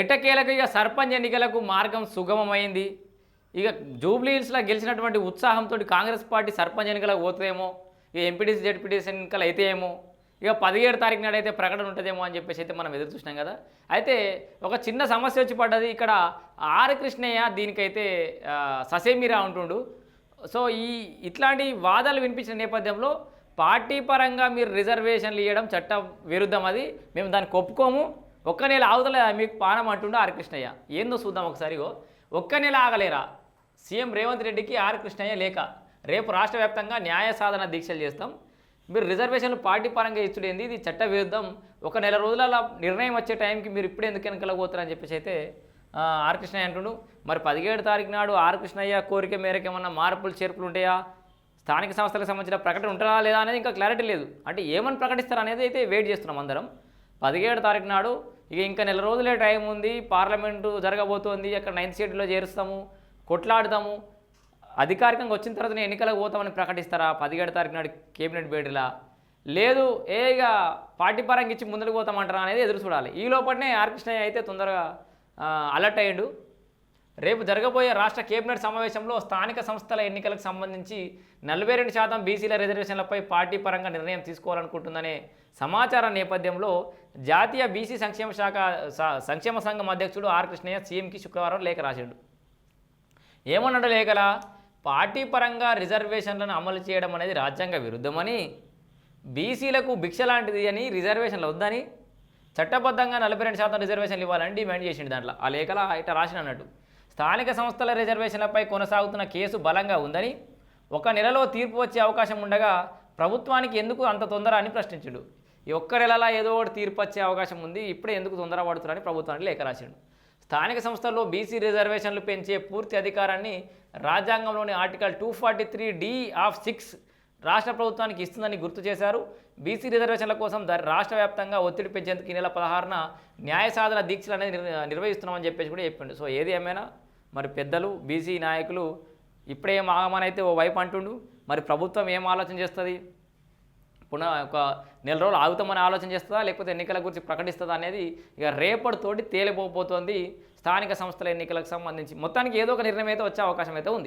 ఎట్టకేలకు ఇక సర్పంచ్ ఎన్నికలకు మార్గం సుగమమైంది. ఇక జూబ్లీహిల్స్లో గెలిచినటువంటి ఉత్సాహంతో కాంగ్రెస్ పార్టీ సర్పంచ్ ఎన్నికలకు పోతుందేమో ఇక ఎంపీటీసీ జెడ్పీటీసీ ఎన్నికలు అయితే ఏమో ఇక పదిహేడు తారీఖు నాడు అయితే ప్రకటన ఉంటుందేమో అని చెప్పేసి అయితే మనం ఎదురు చూసినాం కదా. అయితే ఒక చిన్న సమస్య వచ్చి పడ్డది ఇక్కడ ఆర్ కృష్ణయ్య దీనికైతే ససేమిరా ఉంటుండు సో ఈ ఇట్లాంటి వాదాలు వినిపించిన నేపథ్యంలో పార్టీ పరంగా మీరు రిజర్వేషన్లు ఇవ్వడం చట్ట విరుద్ధం అది. మేము దాన్ని ఒప్పుకోము ఒక్క నెల ఆగుతలే మీకు పానం అంటుండే ఆర్ కృష్ణయ్య ఏందో చూద్దాం ఒకసారిగో ఒక్క నెల ఆగలేరా? సీఎం రేవంత్ రెడ్డికి ఆర్ కృష్ణయ్య లేక. రేపు రాష్ట్ర వ్యాప్తంగా న్యాయ సాధన దీక్షలు చేస్తాం. మీరు రిజర్వేషన్లు పార్టీ పరంగా ఇచ్చుడేంది? ఇది చట్ట విరుద్ధం. ఒక నెల రోజుల నిర్ణయం వచ్చే టైంకి మీరు ఇప్పుడు ఎందుకు వెనకలగోతారని చెప్పేసి అయితే ఆర్ కృష్ణయ్య అంటుండు. మరి పదిహేడు తారీఖు నాడు ఆర్ కృష్ణయ్య కోరిక మేరకు ఏమన్నా మార్పులు చేర్పులు ఉంటాయా? స్థానిక సంస్థలకు సంబంధించిన ప్రకటన ఉంటుందా లేదా అనేది ఇంకా క్లారిటీ లేదు. అంటే ఏమని ప్రకటిస్తారు అనేది అయితే వెయిట్ చేస్తున్నాం అందరం. పదిహేడు తారీఖు నాడు ఇక ఇంకా నెల రోజులే టైం ఉంది. పార్లమెంటు జరగబోతోంది. అక్కడ నైన్త్ సీట్లో చేరుస్తాము. కొట్లాడతాము. అధికారికంగా వచ్చిన తర్వాత నేను ఎన్నికలకు పోతామని ప్రకటిస్తారా? పదిహేడు తారీఖు నాడు కేబినెట్ భేటీలా? లేదు ఏ ఇక పార్టీ పరంగా ఇచ్చి ముందుకు పోతామంటారా అనేది ఎదురు చూడాలి. ఈ లోపలనే ఆర్ కృష్ణయ్య అయితే తొందరగా అలర్ట్ అయ్యాడు. రేపు జరగబోయే రాష్ట్ర కేబినెట్ సమావేశంలో స్థానిక సంస్థల ఎన్నికలకు సంబంధించి నలభై రెండు శాతం బీసీల రిజర్వేషన్లపై పార్టీ పరంగా నిర్ణయం తీసుకోవాలనుకుంటుందనే సమాచారం నేపథ్యంలో జాతీయ బీసీ సంక్షేమ శాఖ స- సంక్షేమ సంఘం అధ్యక్షుడు ఆర్ కృష్ణయ్య సీఎంకి శుక్రవారం లేఖ రాశాడు. ఏమన్నాడు లేఖల? పార్టీ పరంగా రిజర్వేషన్లను అమలు చేయడం అనేది రాజ్యాంగ విరుద్ధమని బీసీలకు భిక్ష లాంటిది అని రిజర్వేషన్లు వద్దని చట్టబద్ధంగా నలభై రెండు శాతం రిజర్వేషన్లు ఇవ్వాలని డిమాండ్ చేసిండు దాంట్లో. ఆ లేఖలా ఇట రాసిన అన్నట్టు. స్థానిక సంస్థల రిజర్వేషన్లపై కొనసాగుతున్న కేసు బలంగా ఉందని ఒక నెలలో తీర్పు వచ్చే అవకాశం ఉండగా ప్రభుత్వానికి ఎందుకు అంత తొందర అని ప్రశ్నించుడు. ఈ ఒక్క నెలలా ఏదో ఒకటి తీర్పు వచ్చే అవకాశం ఉంది ఇప్పుడే ఎందుకు తొందర పడుతున్నారని ప్రభుత్వానికి లేఖ రాసిండు. స్థానిక సంస్థల్లో బీసీ రిజర్వేషన్లు పెంచే పూర్తి అధికారాన్ని రాజ్యాంగంలోని article two forty three D of six రాష్ట్ర ప్రభుత్వానికి ఇస్తుందని గుర్తు చేశారు. బీసీ రిజర్వేషన్ల కోసం రాష్ట్ర వ్యాప్తంగా ఒత్తిడి పెంచేందుకు ఈ నెల పదహారున న్యాయ సాధన దీక్షలు అనేది నిర్వహిస్తున్నామని చెప్పేసి కూడా చెప్పిండు. సో ఏది ఏమైనా మరి పెద్దలు బీసీ నాయకులు ఇప్పుడే ఆగమనైతే ఆగమని అయితే ఓ వైపు అంటుండు. మరి ప్రభుత్వం ఏం ఆలోచన చేస్తుంది? పునః ఒక నెల రోజులు ఆగుతామని ఆలోచన చేస్తుందా? లేకపోతే ఎన్నికల గురించి ప్రకటిస్తుందా అనేది ఇక రేపటితోటి తేలిపోబోతోంది స్థానిక సంస్థల ఎన్నికలకు సంబంధించి. మొత్తానికి ఏదో ఒక నిర్ణయం అయితే వచ్చే అవకాశం అయితే ఉంది.